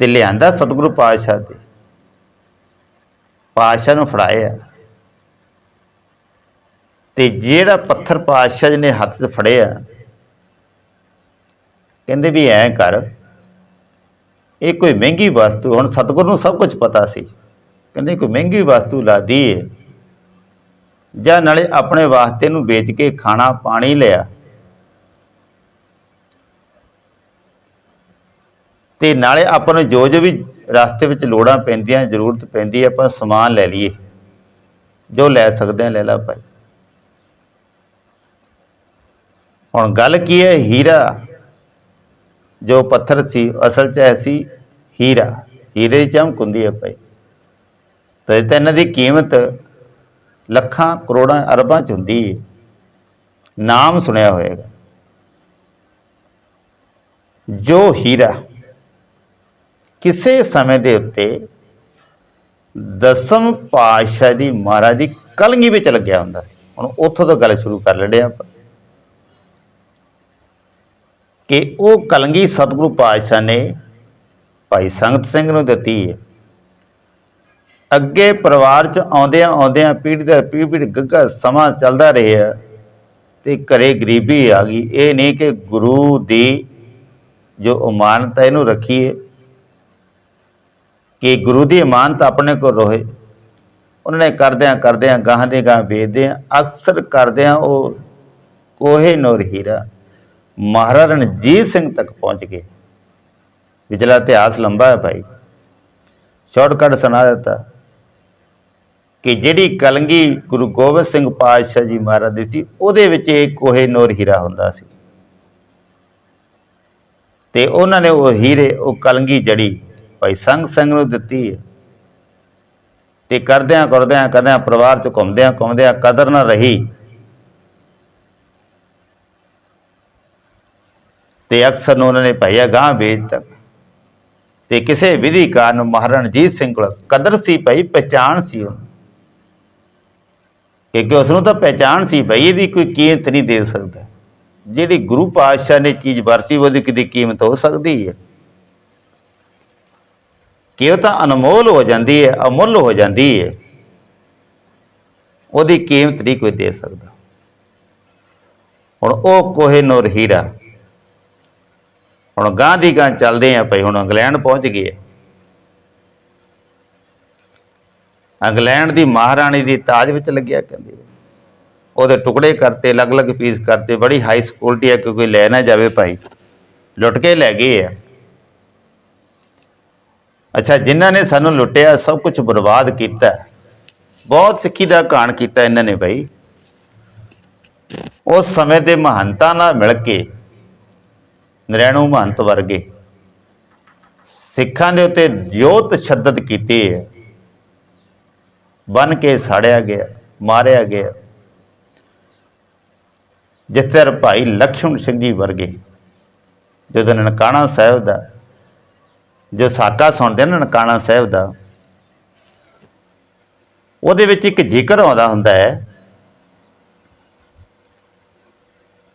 ਤੇ ਲਿਆਂਦਾ ਸਤਿਗੁਰੂ ਪਾਤਸ਼ਾਹ ਤੇ ਪਾਤਸ਼ਾਹ ਨੂੰ ਫੜਾਇਆ। ਤੇ ਜਿਹੜਾ ਪੱਥਰ ਪਾਤਸ਼ਾਹ ਜੀ ਨੇ ਹੱਥ 'ਚ ਫੜਿਆ, ਕਹਿੰਦੇ ਵੀ ਐਂ ਕਰ, ਇਹ ਕੋਈ ਮਹਿੰਗੀ ਵਸਤੂ, ਹੁਣ ਸਤਿਗੁਰੂ ਨੂੰ ਸਭ ਕੁਝ ਪਤਾ ਸੀ। ਕਹਿੰਦੇ ਕੋਈ ਮਹਿੰਗੀ ਵਸਤੂ ਲਾ ਦੀਏ ਜਾਂ ਨਾਲੇ ਆਪਣੇ ਵਾਸਤੇ ਨੂੰ ਵੇਚ ਕੇ ਖਾਣਾ, ਪਾਣੀ ਲਿਆ। ਤੇ ਨਾਲੇ ਆਪਾਂ ਨੂੰ ਜੋ ਜੋ ਵੀ ਰਸਤੇ ਵਿੱਚ ਲੋੜਾਂ ਪੈਂਦੀਆਂ, ਜ਼ਰੂਰਤ ਪੈਂਦੀ ਹੈ, ਆਪਾਂ ਸਮਾਨ ਲੈ ਲਈਏ। ਜੋ ਲੈ ਸਕਦੇ ਆ ਲੈ ਲਾ ਭਾਈ। ਹੁਣ ਗੱਲ ਕੀ ਹੈ? ਹੀਰਾ। ਜੋ ਪੱਥਰ ਸੀ, ਅਸਲ 'ਚ ਐਸੀ ਹੀਰਾ। ਹੀਰੇ ਦੀ ਚਮਕ ਹੁੰਦੀ ਹੈ ਭਾਈ। ਤੇ ਤਾਂ ਇਹਨਾਂ ਦੀ ਕੀਮਤ ਲੱਖਾਂ, ਕਰੋੜਾਂ, ਅਰਬਾਂ 'ਚ ਹੁੰਦੀ ਹੈ। ਨਾਮ ਸੁਣਿਆ ਹੋਵੇਗਾ ਜੋ ਹੀਰਾ। ਕਿਸੇ ਸਮੇਂ ਦੇ ਉੱਤੇ ਦਸਮ ਪਾਤਸ਼ਾਹ ਦੀ ਮਹਾਰਾਜ ਦੀ ਕਲਗੀ ਵਿੱਚ ਲੱਗਿਆ ਹੁੰਦਾ ਸੀ। ਹੁਣ ਉੱਥੋਂ ਤੋਂ ਗੱਲ ਸ਼ੁਰੂ ਕਰ ਲੈਂਦੇ ਆਪਾਂ। ਕਿ ਉਹ ਕਲਗੀ ਸਤਿਗੁਰੂ ਪਾਤਸ਼ਾਹ ਨੇ ਭਾਈ ਸੰਗਤ ਸਿੰਘ ਨੂੰ ਦਿੱਤੀ ਹੈ। ਅੱਗੇ ਪਰਿਵਾਰ ਚ ਆਉਂਦਿਆਂ ਆਉਂਦਿਆਂ ਪੀੜ੍ਹੀ ਦਾ ਪੀੜ ਗੱਗਾ ਸਮਾਂ ਚੱਲਦਾ ਰਿਹਾ ਤੇ ਘਰੇ ਗਰੀਬੀ ਆ ਗਈ। ਇਹ ਨਹੀਂ ਕਿ ਗੁਰੂ ਦੀ ਜੋ ਅਮਾਨਤ ਹੈ ਇਹਨੂੰ ਰੱਖੀਏ। ਕਿ ਗੁਰੂ ਦੀ ਇਮਾਨਤ ਆਪਣੇ ਕੋਲ ਰਹੇ। ਉਹਨਾਂ ਨੇ ਕਰਦਿਆਂ ਕਰਦਿਆਂ ਗਾਹਾਂ ਦੇ ਗਾਹ ਵੇਚਦੇ ਅਕਸਰ ਕਰਦਿਆਂ ਉਹ ਕੋਹੇ ਨੂਰ ਹੀਰਾ ਮਹਾਰਾਜਾ ਰਣਜੀਤ ਸਿੰਘ ਤੱਕ ਪਹੁੰਚ ਗਏ। ਵਿਚਲਾ ਇਤਿਹਾਸ ਲੰਬਾ ਹੈ ਭਾਈ। ਸ਼ਾਰਟਕਟ ਸੁਣਾ ਦਿੱਤਾ ਕਿ ਜਿਹੜੀ ਕਲੰਗੀ ਗੁਰੂ ਗੋਬਿੰਦ ਸਿੰਘ ਪਾਤਸ਼ਾਹ ਜੀ ਮਹਾਰਾਜ ਦੀ ਸੀ, ਉਹਦੇ ਵਿੱਚ ਇਹ ਕੋਹੇ ਨੂਰ ਹੀਰਾ ਹੁੰਦਾ ਸੀ। ਤੇ ਉਹਨਾਂ ਨੇ ਉਹ ਹੀਰੇ, ਉਹ ਕਲੰਗੀ ਜੜੀ ਭਾਈ ਸੰਗ ਸਿੰਘ ਨੂੰ ਦਿੱਤੀ ਹੈ। ਤੇ ਕਰਦਿਆਂ ਕਰਦਿਆਂ ਕਦਿਆਂ ਪਰਿਵਾਰ ਚ ਘੁੰਮਦਿਆਂ ਘੁੰਮਦਿਆਂ ਕਦਰ ਨਾ ਰਹੀ। ਤੇ ਅਕਸਰ ਨੂੰ ਉਹਨਾਂ ਨੇ ਭਈਆ ਗਾਂ ਵੇਚ ਤੱਕ ਤੇ ਕਿਸੇ ਵਿਧੀ ਕਾਰਨ ਮਹਾਰਾਣਾ ਰਣਜੀਤ ਸਿੰਘ ਕੋਲ ਕਦਰ ਸੀ ਭਈ ਪਛਾਣ ਸੀ ਉਹ ਕਿਉਂਕਿ ਉਸ ਨੂੰ ਤਾਂ ਪਹਿਚਾਣ ਸੀ ਭਈ, ਇਹਦੀ ਕੋਈ ਕੀਮਤ ਨਹੀਂ ਦੇ ਸਕਦਾ। ਜਿਹੜੀ ਗੁਰੂ ਪਾਤਸ਼ਾਹ ਨੇ ਚੀਜ਼ ਵਰਤੀ, ਉਹਦੀ ਕਿਤੇ ਕੀਮਤ ਹੋ ਸਕਦੀ ਹੈ। ਕਿ ਉਹ ਤਾਂ ਅਨਮੋਲ ਹੋ ਜਾਂਦੀ ਹੈ, ਅਮੁੱਲ ਹੋ ਜਾਂਦੀ ਹੈ। ਉਹਦੀ ਕੀਮਤ ਨਹੀਂ ਕੋਈ ਦੇ ਸਕਦਾ। ਹੁਣ ਉਹ ਕੋਹੇ ਨੂਰ ਹੀਰਾ। ਹੁਣ ਗਾਂ ਦੀ ਗਾਂ ਚੱਲਦੇ ਆ ਭਈ, ਹੁਣ ਇੰਗਲੈਂਡ ਪਹੁੰਚ ਗਏ। ਇੰਗਲੈਂਡ ਦੀ ਮਹਾਰਾਣੀ ਦੀ ਤਾਜ ਵਿੱਚ ਲੱਗਿਆ ਕਹਿੰਦੇ। ਉਹਦੇ ਟੁਕੜੇ ਕਰਤੇ, ਅਲੱਗ-ਅਲੱਗ ਪੀਸ ਕਰਤੇ, ਬੜੀ ਹਾਈ ਸਿਕਿਉਰਿਟੀ ਹੈ ਕਿ ਕੋਈ ਲੈ ਨਾ ਜਾਵੇ ਭਾਈ। ਲੁੱਟ ਕੇ ਲੈ ਗਏ ਆ। ਅੱਛਾ, ਜਿਨ੍ਹਾਂ ਨੇ ਸਾਨੂੰ ਲੁੱਟਿਆ, ਸਭ ਕੁਝ ਬਰਬਾਦ ਕੀਤਾ। ਬਹੁਤ ਸਿੱਖੀ ਦਾ ਕਾਣ ਕੀਤਾ ਇਹਨਾਂ ਨੇ ਭਾਈ ਉਸ ਸਮੇਂ ਦੇ ਮਹੰਤਾਂ ਨਾਲ ਮਿਲ ਕੇ, ਨਰੈਣੂ ਮਹੰਤ ਵਰਗੇ ਸਿੱਖਾਂ ਦੇ ਉੱਤੇ ਜੋਤ ਤਸ਼ੱਦਦ ਕੀਤੀ ਹੈ। ਬਨ ਕੇ ਸਾੜਿਆ ਗਿਆ, ਮਾਰਿਆ ਗਿਆ। ਜਿੱਥੇ ਭਾਈ ਲਖਸ਼ਮਣ ਸਿੰਘ ਜੀ ਵਰਗੇ, ਜਦੋਂ ਨਨਕਾਣਾ ਸਾਹਿਬ ਦਾ ਜੋ ਸਾਕਾ ਸੁਣਦੇ ਨੇ ਨਨਕਾਣਾ ਸਾਹਿਬ ਦਾ, ਉਹਦੇ ਵਿੱਚ ਇੱਕ ਜ਼ਿਕਰ ਆਉਂਦਾ ਹੁੰਦਾ ਹੈ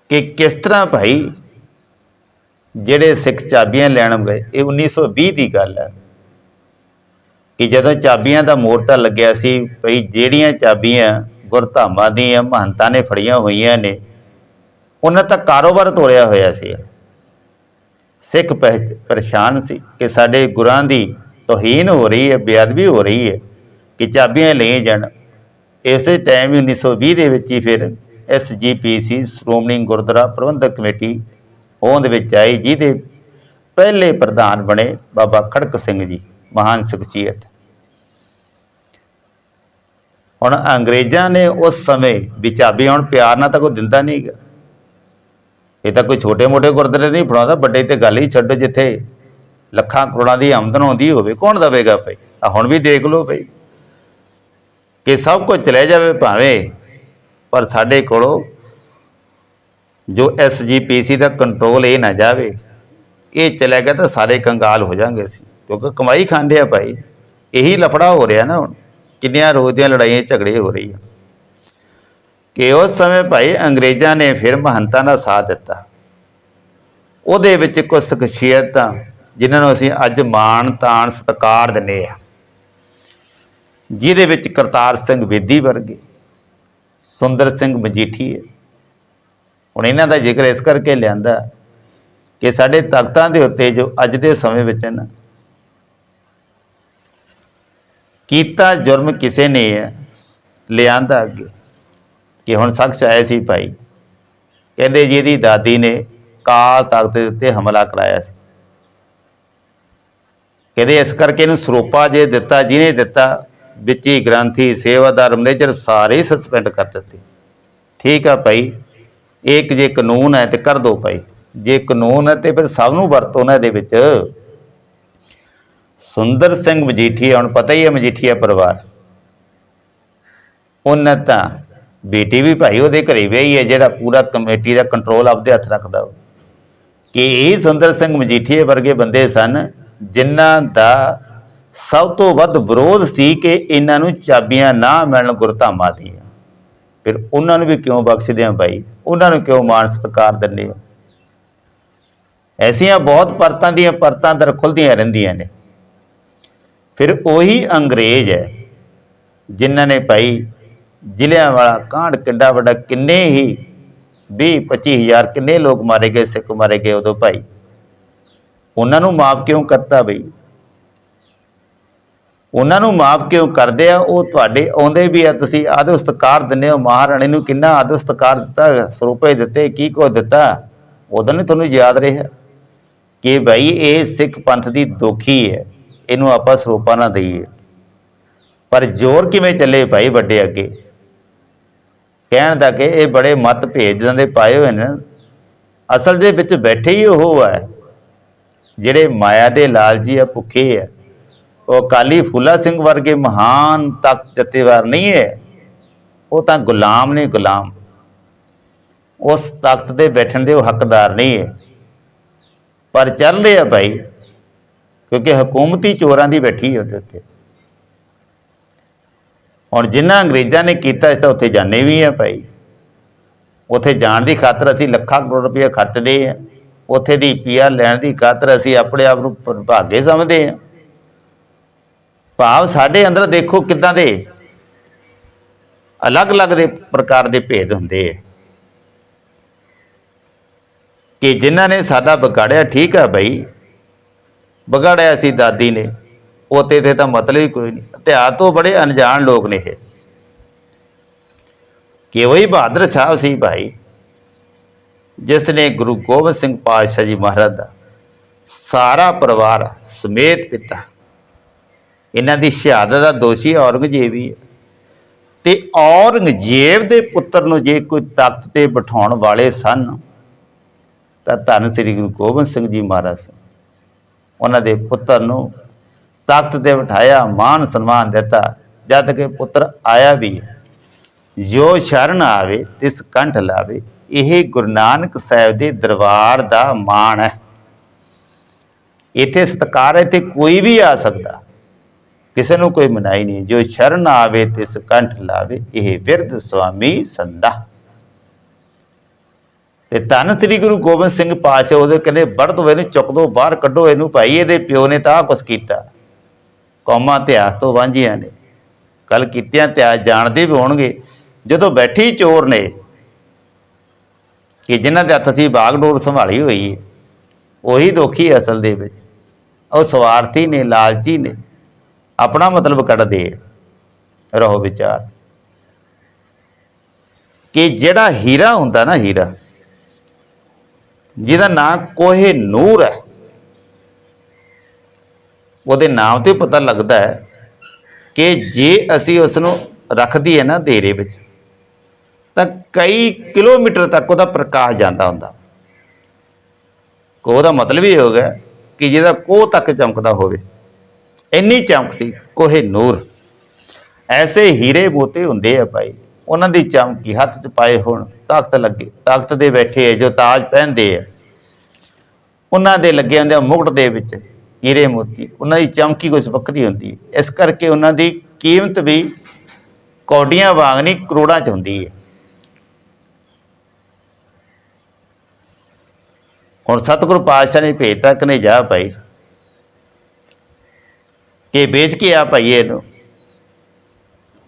ਕਿ ਕਿਸ ਤਰ੍ਹਾਂ ਭਾਈ ਜਿਹੜੇ ਸਿੱਖ ਚਾਬੀਆਂ ਲੈਣ ਗਏ, ਇਹ 1920 ਦੀ ਗੱਲ ਹੈ ਕਿ ਜਦੋਂ ਚਾਬੀਆਂ ਦਾ ਮੋਰਚਾ ਲੱਗਿਆ ਸੀ, ਭਈ ਜਿਹੜੀਆਂ ਚਾਬੀਆਂ ਗੁਰਧਾਮਾਂ ਦੀਆਂ, ਮਹੰਤਾਂ ਨੇ ਫੜੀਆਂ ਹੋਈਆਂ ਨੇ, ਉਹਨਾਂ ਦਾ ਕਾਰੋਬਾਰ ਤੋੜਿਆ ਹੋਇਆ ਸੀ। ਸਿੱਖ ਪਹਿ- ਪਰੇਸ਼ਾਨ ਸੀ ਕਿ ਸਾਡੇ ਗੁਰਾਂ ਦੀ ਤੋਹੀਨ ਹੋ ਰਹੀ ਹੈ, ਬੇਅਦਬੀ ਹੋ ਰਹੀ ਹੈ ਕਿ ਚਾਬੀਆਂ ਲਈਆਂ ਜਾਣ। ਇਸੇ ਟਾਈਮ 1920 ਦੇ ਵਿੱਚ ਹੀ ਫਿਰ ਐਸਜੀਪੀਸੀ ਸ਼੍ਰੋਮਣੀ ਗੁਰਦੁਆਰਾ ਪ੍ਰਬੰਧਕ ਕਮੇਟੀ ਹੋਂਦ ਵਿੱਚ ਆਈ, ਜਿਹਦੇ ਪਹਿਲੇ ਪ੍ਰਧਾਨ ਬਣੇ ਬਾਬਾ ਖੜਕ ਸਿੰਘ ਜੀ, ਮਹਾਨ ਸ਼ਖਸੀਅਤ। ਹੁਣ ਅੰਗਰੇਜ਼ਾਂ ਨੇ ਉਸ ਸਮੇਂ ਵੀ ਚਾਬੀ ਹੁਣ ਪਿਆਰ ਨਾਲ ਤਾਂ ਕੋਈ ਦਿੰਦਾ ਨਹੀਂਗਾ ਇਹ ਤਾਂ ਕੋਈ ਛੋਟੇ-ਮੋਟੇ ਗੁਰਦੁਆਰੇ ਨਹੀਂ ਫੜਾਉਂਦਾ ਵੱਡੇ ਤੇ ਗੱਲ ਹੀ ਛੱਡੋ ਜਿੱਥੇ ਲੱਖਾਂ ਕਰੋੜਾਂ ਦੀ ਆਮਦਨ ਆਉਂਦੀ ਹੋਵੇ, ਕੌਣ ਦਵੇਗਾ ਭਾਈ? ਆ ਹੁਣ ਵੀ ਦੇਖ ਲਓ ਭਾਈ। ਕਿ ਸਭ ਕੁਝ ਚਲੇ ਜਾਵੇ ਭਾਵੇਂ, ਪਰ ਸਾਡੇ ਕੋਲੋਂ ਜੋ ਐਸਜੀਪੀਸੀ ਦਾ ਕੰਟਰੋਲ ਇਹ ਨਾ ਜਾਵੇ, ਇਹ ਚਲੇ ਗਿਆ ਤਾਂ ਸਾਰੇ ਕੰਗਾਲ ਹੋ ਜਾਾਂਗੇ ਅਸੀਂ, ਕਿਉਂਕਿ ਕਮਾਈ ਖਾਂਦੇ ਆ ਭਾਈ। ਇਹੀ ਲਫੜਾ ਹੋ ਰਿਹਾ ਨਾ ਹੁਣ, ਕਿੰਨੀਆਂ ਰੋਜ਼ ਦੀਆਂ ਲੜਾਈਆਂ, ਝਗੜੇ ਹੋ ਰਹੀ ਆ। ਕਿ ਉਸ ਸਮੇਂ ਭਾਈ ਅੰਗਰੇਜ਼ਾਂ ਨੇ ਫਿਰ ਮਹੰਤਾਂ ਦਾ ਸਾਥ ਦਿੱਤਾ। ਉਹਦੇ ਵਿੱਚ ਕੁਝ ਸ਼ਖਸੀਅਤਾਂ ਜਿਨ੍ਹਾਂ ਨੂੰ ਅਸੀਂ ਅੱਜ ਮਾਣ, ਤਾਣ, ਸਤਿਕਾਰ ਦਿੰਦੇ ਆ ਜਿਹਦੇ ਵਿੱਚ ਕਰਤਾਰ ਸਿੰਘ ਬੇਦੀ ਵਰਗੇ, ਸੁੰਦਰ ਸਿੰਘ ਮਜੀਠੀਏ ਹੁਣ ਇਹਨਾਂ ਦਾ ਜ਼ਿਕਰ ਇਸ ਕਰਕੇ ਲਿਆਂਦਾ ਕਿ ਸਾਡੇ ਤਖਤਾਂ ਦੇ ਉੱਤੇ ਜੋ ਅੱਜ ਦੇ ਸਮੇਂ ਵਿੱਚ ਨਾ ਕੀਤਾ ਜੁਰਮ ਕਿਸੇ ਨੇ ਹੈ, ਲਿਆਂਦਾ ਅੱਗੇ। ਕਿ ਹੁਣ ਸ਼ਖਸ ਆਏ ਸੀ ਭਾਈ। ਕਹਿੰਦੇ ਜੀ ਇਹਦੀ ਦਾਦੀ ਨੇ ਕਾਲ ਤਖਤ ਦੇ ਉੱਤੇ ਹਮਲਾ ਕਰਾਇਆ ਸੀ। ਕਹਿੰਦੇ ਇਸ ਕਰਕੇ ਇਹਨੂੰ ਸਰੋਪਾ ਜੇ ਦਿੱਤਾ, ਜਿਹਨੇ ਦਿੱਤਾ, ਵਿੱਚ ਹੀ ਗ੍ਰੰਥੀ, ਸੇਵਾਦਾਰ, ਮੈਨੇਜਰ ਸਾਰੇ ਸਸਪੈਂਡ ਕਰ ਦਿੱਤੇ। ਠੀਕ ਆ ਭਾਈ, ਇੱਕ ਜੇ ਕਾਨੂੰਨ ਹੈ ਤੇ ਕਰ ਦੋ ਭਾਈ। ਜੇ ਕਾਨੂੰਨ ਹੈ ਤੇ ਫਿਰ ਸਭ ਨੂੰ ਵਰਤੋ ਨਾ ਇਹਦੇ ਵਿੱਚ। ਸੁੰਦਰ ਸਿੰਘ ਮਜੀਠੀਆ, ਹੁਣ ਪਤਾ ਹੀ ਹੈ ਮਜੀਠੀਆ ਪਰਿਵਾਰ। ਉਹਨਾਂ ਤਾਂ ਬੇਟੀ ਵੀ ਭਾਈ ਉਹਦੇ ਘਰੇ ਵਿਆਹੀ ਹੈ, ਜਿਹੜਾ ਪੂਰਾ ਕਮੇਟੀ ਦਾ ਕੰਟਰੋਲ ਆਪਦੇ ਹੱਥ ਰੱਖਦਾ ਕਿ ਇਹ ਸੁੰਦਰ ਸਿੰਘ ਮਜੀਠੀਏ ਵਰਗੇ ਬੰਦੇ ਸਨ, ਜਿਨ੍ਹਾਂ ਦਾ ਸਭ ਤੋਂ ਵੱਧ ਵਿਰੋਧ ਸੀ ਕਿ ਇਹਨਾਂ ਨੂੰ ਚਾਬੀਆਂ ਨਾ ਮਿਲਣ ਗੁਰਧਾਮਾਂ ਦੀਆਂ। ਫਿਰ ਉਹਨਾਂ ਨੂੰ ਵੀ ਕਿਉਂ ਬਖਸ਼ਦੇ ਆ ਭਾਈ? ਉਹਨਾਂ ਨੂੰ ਕਿਉਂ ਮਾਣ ਸਤਿਕਾਰ ਦਿੰਦੇ ਹੋ? ਐਸੀਆਂ ਬਹੁਤ ਪਰਤਾਂ ਦੀਆਂ ਪਰਤਾਂ ਦਰ ਖੁੱਲਦੀਆਂ ਰਹਿੰਦੀਆਂ ਨੇ। ਫਿਰ ਉਹੀ ਅੰਗਰੇਜ਼ ਹੈ, ਜਿਨ੍ਹਾਂ ਨੇ ਭਾਈ ਜ਼ਿਲ੍ਹਿਆਂ ਵਾਲਾ ਕਾਂਡ ਕਿੱਡਾ ਵੱਡਾ, ਕਿੰਨੇ ਹੀ 20 25000 ਕਿੰਨੇ ਲੋਕ ਮਾਰੇ ਗਏ, ਸਿੱਖ ਮਾਰੇ ਗਏ ਉਦੋਂ ਭਾਈ। ਉਹਨਾਂ ਨੂੰ ਮਾਫ ਕਿਉਂ ਕਰਤਾ ਬਈ? ਉਹਨਾਂ ਨੂੰ ਮਾਫ ਕਿਉਂ ਕਰਦੇ ਆ? ਉਹ ਤੁਹਾਡੇ ਆਉਂਦੇ ਵੀ ਆ, ਤੁਸੀਂ ਆਦਰ ਸਤਿਕਾਰ ਦਿੰਦੇ ਹੋ। ਮਹਾਰਾਣੀ ਨੂੰ ਕਿੰਨਾ ਆਦਰ ਸਤਿਕਾਰ ਦਿੱਤਾ, ਸਰੂਪੇ ਦਿੱਤੇ, ਕੀ ਕੋ ਦਿੱਤਾ? ਉਦੋਂ ਨਹੀਂ ਤੁਹਾਨੂੰ ਯਾਦ ਰਿਹਾ ਕਿ ਭਾਈ ਇਹ ਸਿੱਖ ਪੰਥ ਦੀ ਦੋਖੀ ਹੈ। ਇਹਨੂੰ ਆਪਾਂ ਸਰੂਪਾ ਨਾ ਦਈਏ। ਪਰ ਜ਼ੋਰ ਕਿਵੇਂ ਚੱਲੇ ਭਾਈ ਵੱਡੇ ਅੱਗੇ? ਕਹਿਣ ਦਾ ਕਿ ਇਹ ਬੜੇ ਮਤ ਭੇਜਾਂ ਦੇ ਪਾਏ ਹੋਏ ਨੇ। ਅਸਲ ਦੇ ਵਿੱਚ ਬੈਠੇ ਹੀ ਉਹ ਹੈ। ਜਿਹੜੇ ਮਾਇਆ ਦੇ ਲਾਲਚੀ ਆ, ਭੁੱਖੇ ਆ। ਉਹ ਕਾਲੀ ਫੂਲਾ ਸਿੰਘ ਵਰਗੇ ਮਹਾਨ ਤਖਤ ਜਥੇਦਾਰ ਨਹੀਂ ਹੈ। ਉਹ ਤਾਂ ਗੁਲਾਮ ਨੇ ਗੁਲਾਮ। ਉਸ ਤਖਤ ਦੇ ਬੈਠਣ ਦੇ ਉਹ ਹੱਕਦਾਰ ਨਹੀਂ ਹੈ। ਪਰ ਚੱਲ ਰਿਹਾ ਭਾਈ, ਕਿਉਂਕਿ ਹਕੂਮਤੀ ਚੋਰਾਂ ਦੀ ਬੈਠੀ ਹੈ ਉਹਦੇ ਉੱਤੇ। ਹੁਣ ਜਿਨ੍ਹਾਂ ਅੰਗਰੇਜ਼ਾਂ ਨੇ ਕੀਤਾ ਇਸ ਤਾਂ ਉੱਥੇ ਜਾਣੇ ਵੀ ਆ ਭਾਈ। ਉੱਥੇ ਜਾਣ ਦੀ ਖਾਤਰ ਅਸੀਂ ਲੱਖਾਂ ਕਰੋੜ ਰੁਪਏ ਖਰਚਦੇ ਆ। ਉੱਥੇ ਦੀ ਪੀਆ ਲੈਣ ਦੀ ਖਾਤਰ ਅਸੀਂ ਆਪਣੇ ਆਪ ਨੂੰ ਭਾਗੇ ਸਮਝਦੇ ਆ। ਭਾਵ ਸਾਡੇ ਅੰਦਰ ਦੇਖੋ ਕਿੱਦਾਂ ਦੇ ਅਲੱਗ-ਅਲੱਗ ਦੇ ਪ੍ਰਕਾਰ ਦੇ ਭੇਦ ਹੁੰਦੇ ਆ। ਕਿ ਜਿਨ੍ਹਾਂ ਨੇ ਸਾਡਾ ਵਿਗਾੜਿਆ ਠੀਕ ਆ ਭਾਈ। ਵਿਗਾੜਿਆ ਸੀ ਦਾਦੀ ਨੇ। ਪੋਤੇ ਤੇ ਤਾਂ ਮਤਲਬ ਹੀ ਕੋਈ ਨਹੀਂ। ਇਤਿਹਾਸ ਤੋਂ ਬੜੇ ਅਣਜਾਣ ਲੋਕ ਨੇ ਇਹ। ਕਿ ਉਹੀ ਬਹਾਦਰ ਸਾਹਿਬ ਸੀ ਭਾਈ? ਜਿਸ ਨੇ ਗੁਰੂ ਗੋਬਿੰਦ ਸਿੰਘ ਪਾਤਸ਼ਾਹ ਜੀ ਮਹਾਰਾਜ ਦਾ ਸਾਰਾ ਪਰਿਵਾਰ ਸਮੇਤ ਪਿਤਾ। ਇਹਨਾਂ ਦੀ ਸ਼ਹਾਦਤ ਦਾ ਦੋਸ਼ੀ ਔਰੰਗਜ਼ੇਬ ਹੀ ਹੈ। ਤੇ ਔਰੰਗਜ਼ੇਬ ਦੇ ਪੁੱਤਰ ਨੂੰ ਜੇ ਕੋਈ ਤਖਤ ਤੇ ਬਿਠਾਉਣ ਵਾਲੇ ਸਨ, ਤਾਂ ਧੰਨ ਸ੍ਰੀ ਗੁਰੂ ਗੋਬਿੰਦ ਸਿੰਘ ਜੀ ਮਹਾਰਾਜ ਸਨ। ਉਹਨਾਂ ਦੇ ਪੁੱਤਰ ਨੂੰ ਤਖਤ ਤੇ ਬਿਠਾਇਆ, ਮਾਨ ਸਨਮਾਨ ਦਿੱਤਾ। ਜਦ ਕਿ ਪੁੱਤਰ ਆਇਆ ਵੀ ਜੋ ਸ਼ਰਨ ਆਵੇ, ਤਿਸ ਕੰਠ ਲਾਵੇ। ਇਹ ਗੁਰੂ ਨਾਨਕ ਸਾਹਿਬ ਦੇ ਦਰਬਾਰ ਦਾ ਮਾਣ ਹੈ। ਇੱਥੇ ਸਤਕਾਰ ਹੈ ਤੇ ਕੋਈ ਵੀ ਆ ਸਕਦਾ। ਕਿਸੇ ਨੂੰ ਕੋਈ ਮਨਾਈ ਨਹੀਂ। ਜੋ ਸ਼ਰਨ ਆਵੇ, ਤਿਸ ਕੰਠ ਲਾਵੇ, ਇਹ ਵਿਰਧ ਸੁਆਮੀ ਸੰਦਾ ਤੇ ਧੰਨ ਸ੍ਰੀ ਗੁਰੂ ਗੋਬਿੰਦ ਸਿੰਘ ਪਾਤਸ਼ਾਹ ਉਹਦੇ ਕਹਿੰਦੇ ਬੜਤ ਹੋਏ ਨੂੰ, ਚੁੱਕ ਦੋ, ਬਾਹਰ ਕੱਢੋ ਇਹਨੂੰ ਭਾਈ, ਇਹਦੇ ਪਿਓ ਨੇ ਤਾਂ ਕੁਛ ਕੀਤਾ। ਕੌਮਾਂ ਇਤਿਹਾਸ ਤੋਂ ਵਾਂਝੀਆਂ ਨੇ। ਕੱਲ ਕੀਤਿਆਂ ਇਤਿਹਾਸ ਜਾਣਦੇ ਵੀ ਹੋਣਗੇ। ਜਦੋਂ ਬੈਠੀ ਚੋਰ ਨੇ ਕਿ ਜਿਨ੍ਹਾਂ ਦੇ ਹੱਥ ਅਸੀਂ ਬਾਗਡੋਰ ਸੰਭਾਲੀ ਹੋਈ ਹੈ ਉਹੀ ਦੋਖੀ ਅਸਲ ਦੇ ਵਿੱਚ। ਉਹ ਸਵਾਰਥੀ ਨੇ, ਲਾਲਚੀ ਨੇ, ਆਪਣਾ ਮਤਲਬ ਕੱਢਦੇ ਆ। ਰਹੋ ਵਿਚਾਰ। ਕਿ ਜਿਹੜਾ ਹੀਰਾ ਹੁੰਦਾ ਨਾ ਹੀਰਾ, ਜਿਹਦਾ ਨਾਂ ਕੋਹੇ ਨੂਰ ਹੈ ਉਹਦੇ ਨਾਮ ਤੇ ਪਤਾ ਲੱਗਦਾ ਹੈ ਕਿ ਜੇ ਅਸੀਂ ਉਸ ਨੂੰ ਰੱਖ ਦਈਏ ਨਾ ਦੇਰੇ ਵਿੱਚ, ਤਾਂ ਕਈ ਕਿਲੋਮੀਟਰ ਤੱਕ ਉਹਦਾ ਪ੍ਰਕਾਸ਼ ਜਾਂਦਾ ਹੁੰਦਾ। ਕੋ ਦਾ ਮਤਲਬ ਇਹ ਹੋ ਗਿਆ ਕਿ ਜਿਹਦਾ ਕੋਹ ਤੱਕ ਚਮਕਦਾ ਹੋਵੇ। ਇੰਨੀ ਚਮਕ ਸੀ, ਕੋਹੇ ਨੂਰ। ਐਸੇ ਹੀਰੇ ਬੋਤੇ ਹੁੰਦੇ ਆ ਭਾਈ, ਉਹਨਾਂ ਦੀ ਚਮਕੀ ਹੱਥ 'ਚ ਪਾਏ ਹੋਣ, ਤਾਕਤ ਲੱਗੇ, ਤਾਕਤ ਦੇ ਬੈਠੇ ਜੋ ਤਾਜ ਪਹਿਨਦੇ ਆ। ਉਹਨਾਂ ਦੇ ਲੱਗੇ ਹੁੰਦੇ ਆ ਮੁਕਟ ਦੇ ਵਿੱਚ। ਹੀਰੇ ਮੋਤੀ, ਉਹਨਾਂ ਦੀ ਚਮਕੀ ਕੁਝ ਵੱਖਰੀ ਹੁੰਦੀ ਹੈ। ਇਸ ਕਰਕੇ ਉਹਨਾਂ ਦੀ ਕੀਮਤ ਵੀ ਕੌਡੀਆਂ ਵਾਂਗ ਨਹੀਂ, ਕਰੋੜਾਂ 'ਚ ਹੁੰਦੀ ਹੈ। ਹੁਣ ਸਤਿਗੁਰੂ ਪਾਤਸ਼ਾਹ ਨੇ ਭੇਜਤਾ ਕਿ ਨਹੀਂ ਜਾ ਭਾਈ। ਇਹ ਵੇਚ ਕੇ ਆ ਭਾਈ ਇਹਨੂੰ।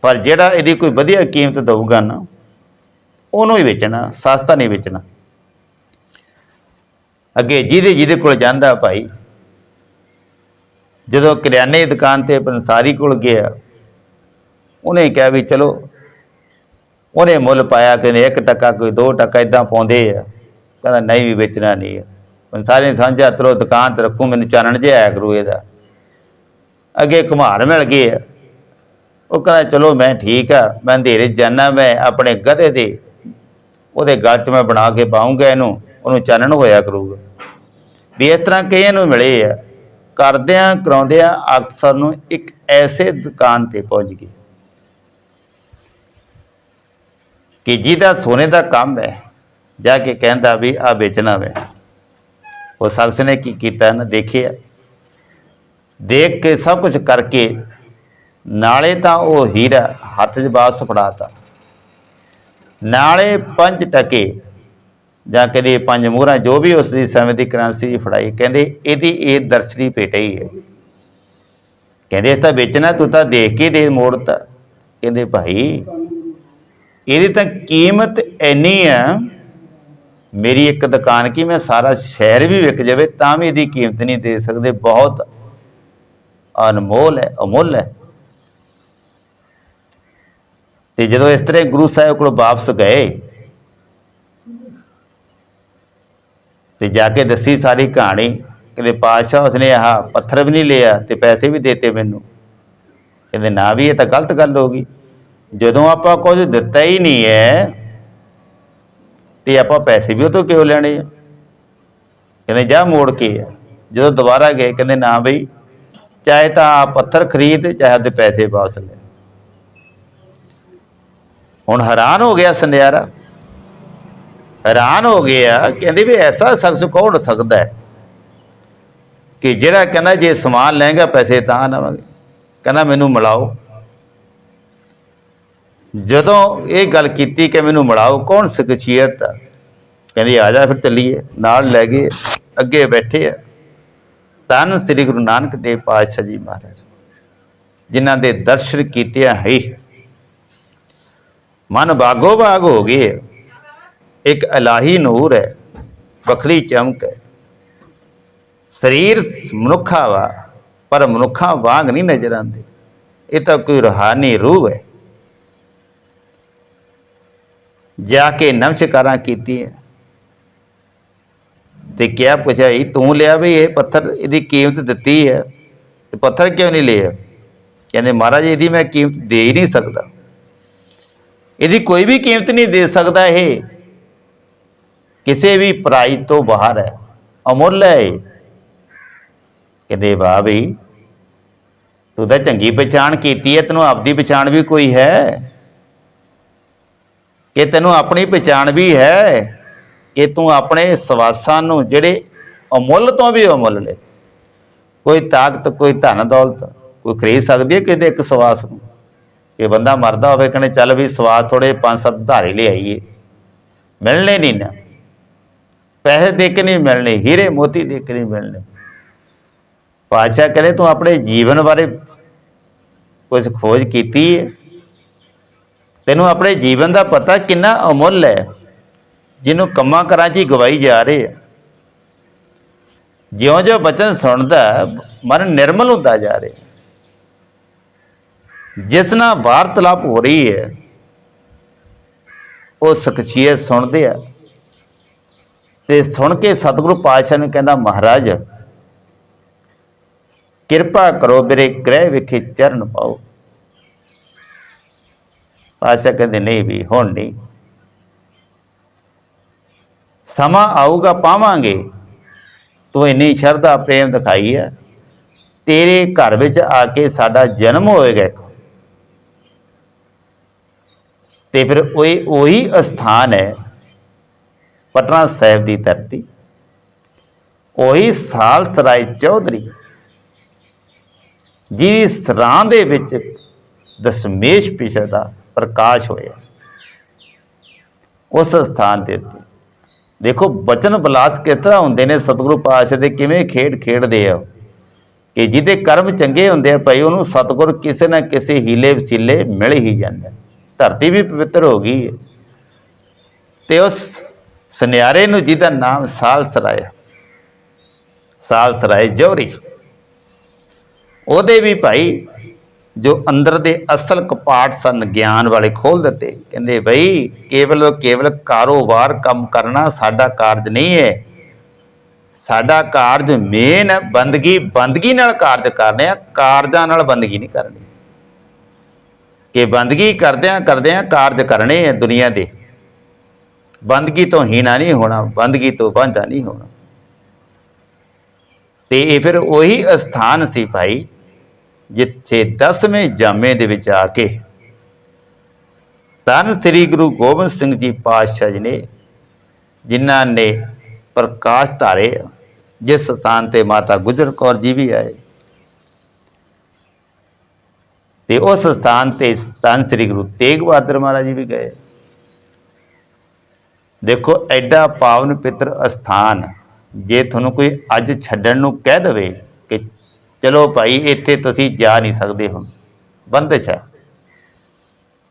ਪਰ ਜਿਹੜਾ ਇਹਦੀ ਕੋਈ ਵਧੀਆ ਕੀਮਤ ਦਊਗਾ ਨਾ, ਉਹਨੂੰ ਹੀ ਵੇਚਣਾ, ਸਸਤਾ ਨਹੀਂ ਵੇਚਣਾ। ਅੱਗੇ ਜਿਹਦੇ ਜਿਹਦੇ ਕੋਲ ਜਾਂਦਾ ਭਾਈ ਜਦੋਂ ਕਰਿਆਨੇ ਦੀ ਦੁਕਾਨ ਤੇ ਪੰਸਾਰੀ ਕੋਲ ਗਿਆ, ਉਹਨੇ ਕਿਹਾ ਵੀ ਚਲੋ, ਉਹਨੇ ਮੁੱਲ ਪਾਇਆ ਕਿ 1 ਟੱਕਾ ਕੋਈ 2 ਟੱਕਾ ਇਦਾਂ ਪਾਉਂਦੇ ਆ। ਕਹਿੰਦਾ ਨਹੀਂ ਵੀ ਵੇਚਣਾ ਨਹੀਂ ਆ। ਪੰਸਾਰੀ ਨੇ ਸਮਝਿਆ ਚਲੋ ਦੁਕਾਨ ਤੇ ਰੱਖੂ, ਮੈਨੂੰ ਚਾਨਣ ਜਿਹਾ ਆਇਆ ਕਰੂ ਇਹਦਾ। ਅੱਗੇ ਘੁਮਾਰ ਮਿਲ ਗਏ ਆ। ਉਹ ਕਹਿੰਦਾ ਚਲੋ ਮੈਂ ਠੀਕ ਆ, ਮੈਂ ਅੰਧੇਰੇ 'ਚ ਜਾਨਾ, ਮੈਂ ਆਪਣੇ ਗਧੇ ਦੇ, ਉਹਦੇ ਗਲ 'ਚ ਮੈਂ ਬਣਾ ਕੇ ਪਾਉਂਗਾ ਇਹਨੂੰ, ਉਹਨੂੰ ਚਾਨਣ ਹੋਇਆ ਕਰੂਗਾ। ਵੀ ਇਸ ਤਰ੍ਹਾਂ ਕਈਆਂ ਨੂੰ ਮਿਲੇ ਆ। ਕਰਦਿਆਂ ਕਰਾਉਂਦਿਆਂ ਅਕਸਰ ਨੂੰ ਇੱਕ ਐਸੇ ਦੁਕਾਨ ਤੇ ਪਹੁੰਚ ਗਏ ਕਿ ਜਿਹਦਾ ਸੋਨੇ ਦਾ ਕੰਮ ਹੈ, ਜਾ ਕੇ ਕਹਿੰਦਾ ਵੀ ਆ ਵੇਚਣਾ ਵੇ। ਉਹ ਸ਼ਖਸ ਨੇ ਕੀ ਕੀਤਾ ਨਾ ਦੇਖਿਆ। ਦੇਖ ਕੇ ਸਭ ਕੁਝ ਕਰਕੇ ਨਾਲੇ ਤਾਂ ਉਹ ਹੀਰਾ ਹੱਥ 'ਚ ਵਾਪਸ ਫੜਾਤਾ। ਨਾਲੇ ਪੰਜ ਟਕੇ ਜਾਂ ਕਹਿੰਦੇ ਪੰਜ ਮੂਹਰਾਂ, ਜੋ ਵੀ ਉਸ ਦੀ ਸਮੇਂ ਦੀ ਕਰੰਸੀ ਫੜਾਈ, ਕਹਿੰਦੇ ਇਹਦੀ ਇਹ ਦਰਸ਼ਨੀ ਪੇਟਾ ਹੀ ਹੈ। ਕਹਿੰਦੇ ਇਸ ਤਾਂ ਵੇਚਣਾ, ਤੂੰ ਤਾਂ ਦੇਖ ਕੇ ਦੇ ਮੋੜਤਾ ਕਹਿੰਦੇ ਭਾਈ, ਇਹਦੀ ਤਾਂ ਕੀਮਤ ਇੰਨੀ ਆ, ਮੇਰੀ ਇੱਕ ਦੁਕਾਨ ਕੀ ਮੈਂ ਸਾਰਾ ਸ਼ਹਿਰ ਵੀ ਵਿਕ ਜਾਵੇ, ਤਾਂ ਵੀ ਇਹਦੀ ਕੀਮਤ ਨਹੀਂ ਦੇ ਸਕਦੇ। ਬਹੁਤ ਅਨਮੋਲ ਹੈ, ਅਮੁੱਲ ਹੈ। ਤੇ ਜਦੋਂ ਇਸ ਤਰ੍ਹਾਂ ਗੁਰੂ ਸਾਹਿਬ ਕੋਲ ਵਾਪਸ ਗਏ ਤੇ ਜਾ ਕੇ ਦੱਸੀ ਸਾਰੀ ਕਹਾਣੀ। ਕਹਿੰਦੇ, ਪਾਤਸ਼ਾਹ, ਉਸਨੇ ਆਹ ਪੱਥਰ ਵੀ ਨਹੀਂ ਲਿਆ ਤੇ ਪੈਸੇ ਵੀ ਦੇਤੇ ਮੈਨੂੰ। ਕਹਿੰਦੇ, ਨਾ ਵੀ, ਇਹ ਤਾਂ ਗਲਤ ਗੱਲ ਹੋ ਗਈ। ਜਦੋਂ ਆਪਾਂ ਕੁਝ ਦਿੱਤਾ ਹੀ ਨਹੀਂ ਹੈ, ਤੇ ਆਪਾਂ ਪੈਸੇ ਵੀ ਉਹ ਤੋਂ ਕਿਉਂ ਲੈਣੇ ਆ? ਕਹਿੰਦੇ, ਜਾ ਮੋੜ ਕੇ ਆ। ਜਦੋਂ ਦੁਬਾਰਾ ਗਏ, ਕਹਿੰਦੇ, ਨਾ ਬਈ, ਚਾਹੇ ਤਾਂ ਆਹ ਪੱਥਰ ਖਰੀਦ ਚਾਹੇ ਉਹਦੇ ਪੈਸੇ ਵਾਪਸ ਲੈ। ਹੁਣ ਹੈਰਾਨ ਹੋ ਗਿਆ ਸੰਧਿਆਰਾ। ਹੈਰਾਨ ਹੋ ਗਏ ਆ, ਕਹਿੰਦੇ ਵੀ ਐਸਾ ਸ਼ਖਸ ਕੌਣ ਸਕਦਾ ਹੈ? ਕਿ ਜਿਹੜਾ ਕਹਿੰਦਾ ਜੇ ਸਮਾਨ ਲਹਿੰਗਾ ਪੈਸੇ ਤਾਂ ਲਵਾਂਗੇ ਕਹਿੰਦਾ ਮੈਨੂੰ ਮਿਲਾਓ। ਜਦੋਂ ਇਹ ਗੱਲ ਕੀਤੀ ਕਿ ਮੈਨੂੰ ਮਿਲਾਓ, ਕੌਣ ਸ਼ਖਸੀਅਤ ਆ? ਕਹਿੰਦੀ, ਆ ਜਾ ਫਿਰ ਚੱਲੀਏ, ਨਾਲ ਲੈ ਗਏ ਅੱਗੇ ਬੈਠੇ ਆ। ਧੰਨ ਸ੍ਰੀ ਗੁਰੂ ਨਾਨਕ ਦੇਵ ਪਾਤਸ਼ਾਹ ਜੀ ਮਹਾਰਾਜ, ਜਿਨ੍ਹਾਂ ਦੇ ਦਰਸ਼ਨ ਕੀਤਿਆਂ ਹੈ। ਮਨ ਬਾਗੋ ਬਾਗ ਹੋ ਗਏ ਇੱਕ ਇਲਾਹੀ ਨੂਰ ਹੈ, ਵੱਖਰੀ ਚਮਕ ਹੈ। ਸਰੀਰ ਮਨੁੱਖਾ ਵਾ, ਪਰ ਮਨੁੱਖਾਂ ਵਾਂਗ ਨਹੀਂ ਨਜ਼ਰ ਆਉਂਦੇ। ਇਹ ਤਾਂ ਕੋਈ ਰੂਹਾਨੀ ਰੂਹ ਹੈ। ਜਾ ਕੇ ਨਮਸਕਾਰਾਂ ਕੀਤੀਆਂ। ਤੇ ਕਿਹਾ ਪੁੱਛਿਆ ਇਹ ਤੂੰ ਲਿਆ ਵੀ ਇਹ ਪੱਥਰ, ਇਹਦੀ ਕੀਮਤ ਦਿੱਤੀ ਹੈ। ਤੇ ਪੱਥਰ ਕਿਉਂ ਨਹੀਂ ਲਿਆ? ਕਹਿੰਦੇ, ਮਹਾਰਾਜ, ਇਹਦੀ ਮੈਂ ਕੀਮਤ ਦੇ ਹੀ ਨਹੀਂ ਸਕਦਾ। ਇਹਦੀ ਕੋਈ ਵੀ ਕੀਮਤ ਨਹੀਂ ਦੇ ਸਕਦਾ ਇਹ। ਕਿਸੇ ਵੀ ਪ੍ਰਾਈਜ਼ ਤੋਂ ਬਾਹਰ ਹੈ। ਅਮੁੱਲ ਹੈ ਇਹ। ਕਹਿੰਦੇ, ਵਾਹ ਬਈ, ਤੂੰ ਤਾਂ ਚੰਗੀ ਪਛਾਣ ਕੀਤੀ ਹੈ, ਤੈਨੂੰ ਆਪਦੀ ਪਛਾਣ ਵੀ ਕੋਈ ਹੈ? ਕਿ ਤੈਨੂੰ ਆਪਣੀ ਪਛਾਣ ਵੀ ਹੈ। ਕਿ ਤੂੰ ਆਪਣੇ ਸਵਾਸਾਂ ਨੂੰ, ਜਿਹੜੇ ਅਮੁੱਲ ਤੋਂ ਵੀ ਅਮੁੱਲ ਨੇ। ਕੋਈ ਤਾਕਤ, ਕੋਈ ਧਨ ਦੌਲਤ, ਕੋਈ ਖਰੀਦ ਸਕਦੀ ਹੈ ਕਿਤੇ ਇੱਕ ਸਵਾਸ ਨੂੰ? ਕਿ ਬੰਦਾ ਮਰਦਾ ਹੋਵੇ, ਕਹਿੰਦੇ, ਚੱਲ ਵੀ ਸਵਾਸ ਥੋੜੇ ਪੰਜ ਸੱਤ ਧਾਰੇ ਲਿਆਈਏ। ਮਿਲਣੇ ਨਹੀਂ ਨਾ। ਪੈਸੇ ਦੇ ਕੇ ਨਹੀਂ ਮਿਲਣੇ, ਹੀਰੇ ਮੋਤੀ ਦੇ ਕੇ ਨਹੀਂ ਮਿਲਣੇ। ਪਾਤਸ਼ਾਹ ਕਹਿੰਦੇ, ਤੂੰ ਆਪਣੇ ਜੀਵਨ ਬਾਰੇ ਕੁਝ ਖੋਜ ਕੀਤੀ ਹੈ ਤੈਨੂੰ ਆਪਣੇ ਜੀਵਨ ਦਾ ਪਤਾ ਕਿੰਨਾ ਅਮੁੱਲ ਹੈ, ਜਿਹਨੂੰ ਕੰਮਾਂ ਕਰਾਂ 'ਚ ਹੀ ਗਵਾਈ ਜਾ ਰਹੇ ਆ ਜਿਉਂ-ਜਿਉਂ ਬਚਨ ਸੁਣਦਾ, ਮਨ ਨਿਰਮਲ ਹੁੰਦਾ ਜਾ ਰਿਹਾ ਜਿਸ ਨਾਲ ਵਾਰਤਲਾਪ ਹੋ ਰਹੀ ਹੈ, ਉਹ ਸ਼ਖਸੀਅਤ ਸੁਣਦੇ ਆ। ਤੇ ਸੁਣ ਕੇ ਸਤਿਗੁਰੂ ਪਾਤਸ਼ਾਹ ਨੂੰ ਕਹਿੰਦਾ, ਮਹਾਰਾਜ, ਕਿਰਪਾ ਕਰੋ ਮੇਰੇ ਗ੍ਰਹਿ ਵਿਖੇ ਚਰਨ ਪਾਓ। ਪਾਤਸ਼ਾਹ ਕਹਿੰਦੇ, ਨਹੀਂ ਵੀ, ਹੁਣ ਨਹੀਂ। ਸਮਾਂ ਆਊਗਾ, ਪਾਵਾਂਗੇ। ਤੂੰ ਇੰਨੀ ਸ਼ਰਧਾ, ਪ੍ਰੇਮ ਦਿਖਾਈ ਹੈ। ਤੇਰੇ ਘਰ ਵਿੱਚ ਆ ਕੇ ਸਾਡਾ ਜਨਮ ਹੋਏਗਾ ਇੱਕ। ਤੇ ਫਿਰ ਉਹ ਉਹੀ ਅਸਥਾਨ ਹੈ। ਪਟਨਾ ਸਾਹਿਬ ਦੀ ਧਰਤੀ। ਉਹੀ ਸਾਲ ਸਰਾਏ ਚੌਧਰੀ, ਜਿਹਦੀ ਸਰਾਂ ਦੇ ਵਿੱਚ ਦਸ਼ਮੇਸ਼ ਪਿਛੇ ਦਾ ਪ੍ਰਕਾਸ਼ ਹੋਇਆ। ਉਸ ਸਥਾਨ ਦੇ ਉੱਤੇ ਦੇਖੋ, ਬਚਨ ਬਲਾਸ ਕਿਸ ਤਰ੍ਹਾਂ ਹੁੰਦੇ ਨੇ ਸਤਿਗੁਰੂ ਪਾਤਸ਼ਾਹ ਦੇ, ਕਿਵੇਂ ਖੇਡ ਖੇਡਦੇ ਆ ਉਹ। ਕਿ ਜਿਹਦੇ ਕਰਮ ਚੰਗੇ ਹੁੰਦੇ ਆ, ਭਾਈ ਉਹਨੂੰ ਸਤਿਗੁਰ ਕਿਸੇ ਨਾ ਕਿਸੇ ਹੀਲੇ ਵਸੀਲੇ ਮਿਲ ਹੀ ਜਾਂਦਾ ਧਰਤੀ ਵੀ ਪਵਿੱਤਰ ਹੋ ਗਈ ਹੈ। ਤੇ ਉਸ ਸੁਨਿਆਰੇ ਨੂੰ ਜਿਹਦਾ ਨਾਮ ਸਾਲ ਸਰਾਇਆ ਸਾਲ ਸਰਾਏ ਜੋਰੀ ਉਹਦੇ ਵੀ ਭਾਈ ਜੋ ਅੰਦਰ ਦੇ ਅਸਲ ਕਪਾਟ ਸਨ, ਗਿਆਨ ਵਾਲੇ ਖੋਲ ਦਿੱਤੇ। ਕਹਿੰਦੇ, ਬਈ, ਕੇਵਲ ਔਰ ਕੇਵਲ ਕਾਰੋਬਾਰ ਕੰਮ ਕਰਨਾ ਸਾਡਾ ਕਾਰਜ ਨਹੀਂ ਹੈ। ਸਾਡਾ ਕਾਰਜ ਮੇਨ ਬੰਦਗੀ ਬੰਦਗੀ ਨਾਲ ਕਾਰਜ ਕਰਨੇ ਆ ਕਾਰਜਾਂ ਨਾਲ ਬੰਦਗੀ ਨਹੀਂ ਕਰਨੀ। ਕਿ ਬੰਦਗੀ ਕਰਦਿਆਂ ਕਰਦਿਆਂ ਕਾਰਜ ਕਰਨੇ ਆ ਦੁਨੀਆ ਦੇ। ਬੰਦਗੀ ਤੋਂ ਹੀਣਾ ਨਹੀਂ ਹੋਣਾ, ਬੰਦਗੀ ਤੋਂ ਵਾਂਝਾ ਨਹੀਂ ਹੋਣਾ। ਤੇ ਇਹ ਫਿਰ ਉਹੀ ਅਸਥਾਨ ਸੀ ਭਾਈ, ਜਿੱਥੇ 10ਵੇਂ ਜਾਮੇ ਦੇ ਵਿੱਚ ਆ ਕੇ ਧੰਨ ਸ੍ਰੀ ਗੁਰੂ ਗੋਬਿੰਦ ਸਿੰਘ ਜੀ ਪਾਤਸ਼ਾਹ ਜੀ ਨੇ ਜਿਨ੍ਹਾਂ ਨੇ ਪ੍ਰਕਾਸ਼ ਧਾਰੇ, ਜਿਸ ਸਥਾਨ ਤੇ ਮਾਤਾ ਗੁਜਰ ਕੌਰ ਜੀ ਵੀ ਆਏ। ਤੇ ਉਸ ਸਥਾਨ ਤੇ ਧੰਨ ਸ੍ਰੀ ਗੁਰੂ ਤੇਗ ਬਹਾਦਰ ਮਹਾਰਾਜ ਜੀ ਵੀ ਗਏ। ਦੇਖੋ ਐਡਾ ਪਾਵਨ ਪਿੱਤਰ ਅਸਥਾਨ ਜੇ ਤੁਹਾਨੂੰ ਕੋਈ ਅੱਜ ਛੱਡਣ ਨੂੰ ਕਹਿ ਦਵੇ ਕਿ ਚਲੋ ਭਾਈ ਇੱਥੇ ਤੁਸੀਂ ਜਾ ਨਹੀਂ ਸਕਦੇ ਹੁਣ ਬੰਦਸ਼ ਹੈ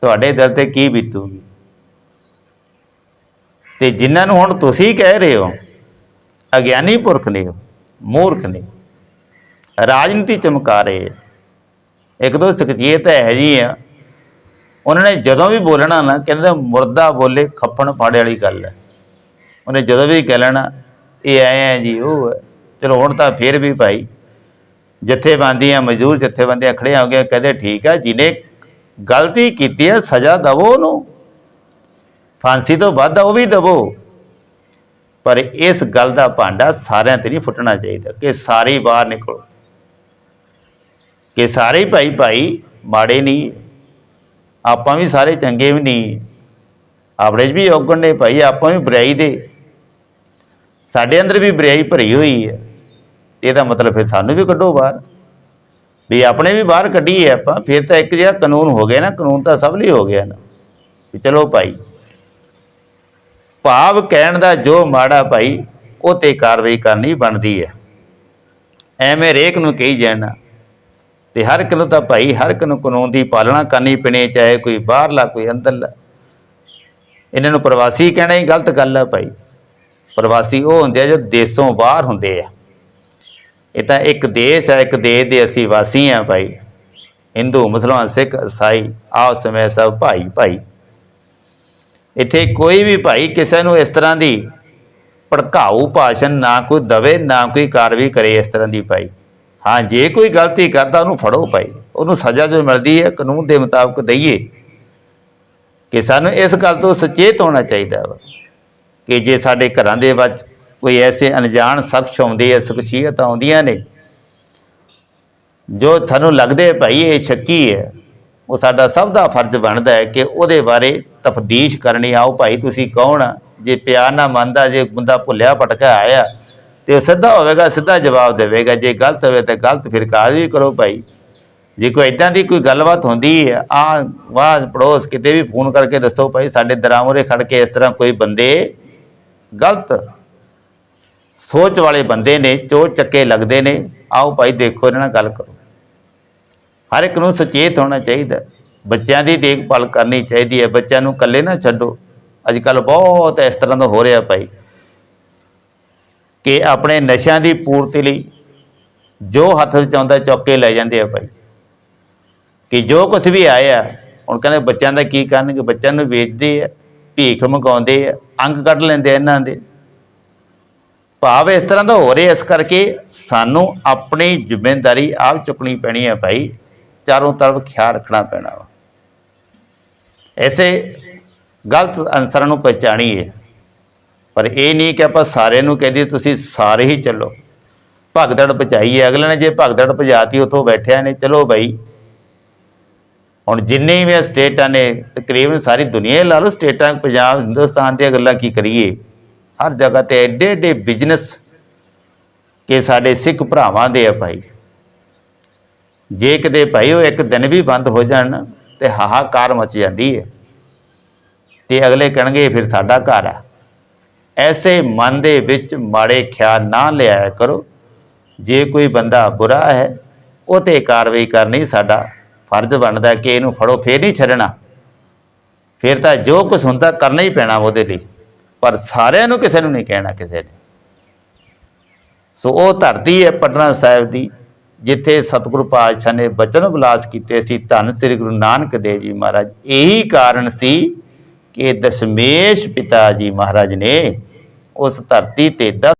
ਤੁਹਾਡੇ ਦਿਲ ਤੇ ਕੀ ਬੀਤੂਗੀ ਤੇ ਜਿਨ੍ਹਾਂ ਨੂੰ ਹੁਣ ਤੁਸੀਂ ਕਹਿ ਰਹੇ ਹੋ ਅਗਿਆਨੀ ਪੁਰਖ ਨੇ ਉਹ, ਮੂਰਖ ਨੇ ਰਾਜਨੀਤੀ ਚਮਕਾ ਰਹੇ ਆ। ਇੱਕ ਦੋ ਸਕਜੀਤ ਹੈ ਜੀ ਆ ਉਹਨਾਂ ਨੇ ਜਦੋਂ ਵੀ ਬੋਲਣਾ ਨਾ, ਕਹਿੰਦੇ ਮੁਰਦਾ ਬੋਲੇ ਖੱਪਣ ਫਾੜੇ ਵਾਲੀ ਗੱਲ ਹੈ। ਉਹਨੇ ਜਦੋਂ ਵੀ ਕਹਿ ਲੈਣਾ, ਇਹ ਆਏ ਆ ਜੀ, ਉਹ ਹੈ। ਚਲੋ ਹੁਣ ਤਾਂ ਫਿਰ ਵੀ ਭਾਈ, ਜਥੇਬੰਦੀਆਂ ਮਜ਼ਦੂਰ ਜਥੇਬੰਦੀਆਂ ਖੜੇ ਹੋ ਗਏ ਕਹਿੰਦੇ ਠੀਕ ਹੈ, ਜਿਹਨੇ ਗਲਤੀ ਕੀਤੀ ਹੈ, ਸਜ਼ਾ ਦਵੋ ਉਹਨੂੰ। ਫਾਂਸੀ ਤੋਂ ਵੱਧ ਉਹ ਵੀ ਦਵੋ। ਪਰ ਇਸ ਗੱਲ ਦਾ ਭਾਂਡਾ ਸਾਰਿਆਂ ਤੇ ਨਹੀਂ ਫੁੱਟਣਾ ਚਾਹੀਦਾ, ਕਿ ਸਾਰੇ ਬਾਹਰ ਨਿਕਲੋ। ਕਿ ਸਾਰੇ ਭਾਈ ਭਾਈ ਮਾੜੇ ਨਹੀਂ ਆਪਾਂ ਵੀ ਸਾਰੇ ਚੰਗੇ ਵੀ ਨਹੀਂ। ਆਪਣੇ 'ਚ ਵੀ ਔਗਣ ਨੇ ਭਾਈ, ਆਪਾਂ ਵੀ ਬੁਰਾਈ ਦੇ। ਸਾਡੇ ਅੰਦਰ ਵੀ ਬੁਰਾਈ ਭਰੀ ਹੋਈ ਹੈ। ਇਹਦਾ ਮਤਲਬ ਫਿਰ ਸਾਨੂੰ ਵੀ ਕੱਢੋ ਬਾਹਰ। ਵੀ ਆਪਣੇ ਵੀ ਬਾਹਰ ਕੱਢੀਏ ਆਪਾਂ, ਫਿਰ ਤਾਂ ਇੱਕ ਜਿਹਾ ਕਾਨੂੰਨ ਹੋ ਗਿਆ ਨਾ, ਕਾਨੂੰਨ ਤਾਂ ਸਭ ਲਈ ਹੋ ਗਿਆ ਨਾ। ਵੀ ਚਲੋ ਭਾਈ। ਭਾਵ ਕਹਿਣ ਦਾ ਜੋ ਮਾੜਾ ਭਾਈ, ਉਹ ਤੇ ਕਾਰਵਾਈ ਕਰਨੀ ਬਣਦੀ ਹੈ। ਐਵੇਂ ਰੇਕ ਨੂੰ ਕਹੀ ਜਾਣਾ। ਤੇ ਹਰ ਇੱਕ ਨੂੰ ਤਾਂ ਭਾਈ, ਹਰ ਇੱਕ ਨੂੰ ਕਾਨੂੰਨ ਦੀ ਪਾਲਣਾ ਕਰਨੀ ਪੈਣੀ, ਚਾਹੇ ਕੋਈ ਬਾਹਰਲਾ, ਕੋਈ ਅੰਦਰਲਾ। ਇਹਨਾਂ ਨੂੰ ਪ੍ਰਵਾਸੀ ਕਹਿਣਾ ਹੀ ਗਲਤ ਗੱਲ ਹੈ ਭਾਈ। ਪ੍ਰਵਾਸੀ ਉਹ ਹੁੰਦੇ ਆ ਜੋ ਦੇਸ਼ੋਂ ਬਾਹਰ ਹੁੰਦੇ ਆ। ਇਹ ਤਾਂ ਇੱਕ ਦੇਸ਼ ਹੈ ਇੱਕ ਦੇਸ਼ ਦੇ ਅਸੀਂ ਵਾਸੀ ਆ ਭਾਈ। ਹਿੰਦੂ, ਮੁਸਲਮਾਨ, ਸਿੱਖ ਇਸਾਈ ਆਓ ਸਮੇਂ ਸਭ ਭਾਈ ਭਾਈ। ਇੱਥੇ ਕੋਈ ਵੀ ਭਾਈ ਕਿਸੇ ਨੂੰ ਇਸ ਤਰ੍ਹਾਂ ਦੀ ਭੜਕਾਊ ਭਾਸ਼ਣ ਨਾ ਕੋਈ ਦਵੇ, ਨਾ ਕੋਈ ਕਾਰਵਾਈ ਕਰੇ ਇਸ ਤਰ੍ਹਾਂ ਦੀ ਭਾਈ। ਹਾਂ, ਜੇ ਕੋਈ ਗਲਤੀ ਕਰਦਾ, ਉਹਨੂੰ ਫੜੋ ਭਾਈ। ਉਹਨੂੰ ਸਜ਼ਾ ਜੋ ਮਿਲਦੀ ਹੈ, ਕਾਨੂੰਨ ਦੇ ਮੁਤਾਬਕ ਦਈਏ ਕਿ ਸਾਨੂੰ ਇਸ ਗੱਲ ਤੋਂ ਸੁਚੇਤ ਹੋਣਾ ਚਾਹੀਦਾ ਵਾ ਕਿ ਜੇ ਸਾਡੇ ਘਰਾਂ ਦੇ ਵਿੱਚ ਕੋਈ ਐਸੇ ਅਣਜਾਣ ਸ਼ਖਸ ਆਉਂਦੇ ਆ ਸ਼ਖਸੀਅਤ ਆਉਂਦੀਆਂ ਨੇ, ਜੋ ਸਾਨੂੰ ਲੱਗਦੇ ਭਾਈ ਇਹ ਸ਼ੱਕੀ ਹੈ, ਉਹ ਸਾਡਾ ਸਭ ਦਾ ਫਰਜ਼ ਬਣਦਾ ਹੈ ਕਿ ਉਹਦੇ ਬਾਰੇ ਤਫਦੀਸ਼ ਕਰਨੀ ਆਓ ਭਾਈ, ਤੁਸੀਂ ਕੌਣ ਆ? ਜੇ ਪਿਆਰ ਨਾ ਮੰਨਦਾ, ਜੇ ਬੰਦਾ ਭੁੱਲਿਆ ਭਟਕਾ ਆਇਆ ਤੇ ਉਹ ਸਿੱਧਾ ਹੋਵੇਗਾ, ਸਿੱਧਾ ਜਵਾਬ ਦੇਵੇਗਾ। ਜੇ ਗਲਤ ਹੋਵੇ ਤਾਂ ਗਲਤ ਫਿਰ ਕਾਜ ਵੀ ਕਰੋ ਭਾਈ। ਜੇ ਕੋਈ ਇਦਾਂ ਦੀ ਕੋਈ ਗੱਲਬਾਤ ਹੁੰਦੀ ਹੈ ਆ ਵਾਹ ਪੜੋਸ ਕਿਤੇ ਵੀ ਫੋਨ ਕਰਕੇ ਦੱਸੋ ਭਾਈ, ਸਾਡੇ ਦਰਾਮੋਰੇ ਖੜ ਕੇ ਇਸ ਤਰ੍ਹਾਂ ਕੋਈ ਬੰਦੇ ਗਲਤ ਸੋਚ ਵਾਲੇ ਬੰਦੇ ਨੇ ਚੋਰ ਚੱਕੇ ਲੱਗਦੇ ਨੇ, ਆਓ ਭਾਈ ਦੇਖੋ, ਇਹਨਾਂ ਨਾਲ ਗੱਲ ਕਰੋ। ਹਰ ਇੱਕ ਨੂੰ ਸੁਚੇਤ ਹੋਣਾ ਚਾਹੀਦਾ। ਬੱਚਿਆਂ ਦੀ ਦੇਖਭਾਲ ਕਰਨੀ ਚਾਹੀਦੀ ਹੈ, ਬੱਚਿਆਂ ਨੂੰ ਇਕੱਲੇ ਨਾ ਛੱਡੋ। ਅੱਜ ਕੱਲ ਬਹੁਤ ਇਸ ਤਰ੍ਹਾਂ ਦਾ ਹੋ ਰਿਹਾ ਭਾਈ। ਕਿ ਆਪਣੇ ਨਸ਼ਿਆਂ ਦੀ ਪੂਰਤੀ ਲਈ ਜੋ ਹੱਥ ਵਿੱਚ ਆਉਂਦਾ ਚੁੱਕ ਕੇ ਲੈ ਜਾਂਦੇ ਆ ਭਾਈ। ਕਿ ਜੋ ਕੁਝ ਵੀ ਆਇਆ, ਹੁਣ ਕਹਿੰਦੇ ਬੱਚਿਆਂ ਦਾ ਕੀ ਕਰਨਗੇ ਬੱਚਿਆਂ ਨੂੰ ਵੇਚਦੇ ਆ, ਭੀਖ ਮੰਗਾਉਂਦੇ ਆ, ਅੰਗ ਕੱਢ ਲੈਂਦੇ ਆ ਇਹਨਾਂ ਦੇ। ਭਾਵ ਇਸ ਤਰ੍ਹਾਂ ਦਾ ਹੋ ਰਿਹਾ, ਇਸ ਕਰਕੇ ਸਾਨੂੰ ਆਪਣੀ ਜ਼ਿੰਮੇਵਾਰੀ ਆਪ ਚੁੱਕਣੀ ਪੈਣੀ ਹੈ ਭਾਈ। ਚਾਰੋਂ ਤਰਫ ਖਿਆਲ ਰੱਖਣਾ ਪੈਣਾ ਵਾ। ਐਸੇ ਗਲਤ ਅਨਸਰਾਂ ਨੂੰ ਪਛਾਣੀਏ ਪਰ ਇਹ ਨਹੀਂ ਕਿ ਆਪਾਂ ਸਾਰਿਆਂ ਨੂੰ ਕਹਦੇ ਤੁਸੀਂ ਸਾਰੇ ਹੀ ਚੱਲੋ। ਭਗਦੜ ਪਚਾਈਏ ਅਗਲੇ ਨੇ ਜੇ ਭਗਦੜ ਪਜਾਤੀ ਉੱਥੋਂ ਬੈਠਿਆ ਨੇ, ਚਲੋ ਭਾਈ ਹੁਣ ਜਿੰਨੇ ਵੀ ਸਟੇਟਾਂ ਨੇ, ਤਕਰੀਬਨ ਸਾਰੀ ਦੁਨੀਆ ਹੀ ਲਾ ਲਓ ਸਟੇਟਾਂ, ਪੰਜਾਬ, ਹਿੰਦੁਸਤਾਨ ਦੀਆਂ ਗੱਲਾਂ ਕੀ ਕਰੀਏ। ਹਰ ਜਗ੍ਹਾ ਤੇ ਐਡੇ ਐਡੇ ਬਿਜ਼ਨਸ ਕਿ ਸਾਡੇ ਸਿੱਖ ਭਰਾਵਾਂ ਦੇ ਆ ਭਾਈ। ਜੇ ਕਿਤੇ ਭਾਈ ਉਹ ਇੱਕ ਦਿਨ ਵੀ ਬੰਦ ਹੋ ਜਾਣ ਤੇ ਹਾਹਾਕਾਰ ਮਚ ਜਾਂਦੀ ਹੈ। ਤੇ ਅਗਲੇ ਕਹਿਣਗੇ, ਫਿਰ ਸਾਡਾ ਘਰ ਆ। ਐਸੇ ਮਨ ਦੇ ਵਿੱਚ ਮਾੜੇ ਖਿਆਲ ਨਾ ਲਿਆਇਆ ਕਰੋ। ਜੇ ਕੋਈ ਬੰਦਾ ਬੁਰਾ ਹੈ, ਉਹ ਤੇ ਕਾਰਵਾਈ ਕਰਨੀ ਸਾਡਾ ਫਰਜ਼ ਬਣਦਾ ਕਿ ਇਹਨੂੰ ਫੜੋ, ਫੇਰ ਨਹੀਂ ਛੱਡਣਾ। ਫਿਰ ਤਾਂ ਜੋ ਕੁਝ ਹੁੰਦਾ ਕਰਨਾ ਹੀ ਪੈਣਾ ਉਹਦੇ ਲਈ। ਪਰ ਸਾਰਿਆਂ ਨੂੰ ਕਿਸੇ ਨੂੰ ਨਹੀਂ ਕਹਿਣਾ ਕਿਸੇ ਨੇ। ਸੋ ਉਹ ਧਰਤੀ ਹੈ ਪਟਨਾ ਸਾਹਿਬ ਦੀ, ਜਿੱਥੇ ਸਤਿਗੁਰੂ ਪਾਤਸ਼ਾਹ ਨੇ ਬਚਨ ਵਿਲਾਸ ਕੀਤੇ ਸੀ, ਧੰਨ ਸ੍ਰੀ ਗੁਰੂ ਨਾਨਕ ਦੇਵ ਜੀ ਮਹਾਰਾਜ। ਇਹੀ ਕਾਰਨ ਸੀ ਕਿ ਦਸ਼ਮੇਸ਼ ਪਿਤਾ ਜੀ ਮਹਾਰਾਜ ਨੇ ਉਸ ਧਰਤੀ ਤੇ ਦਸ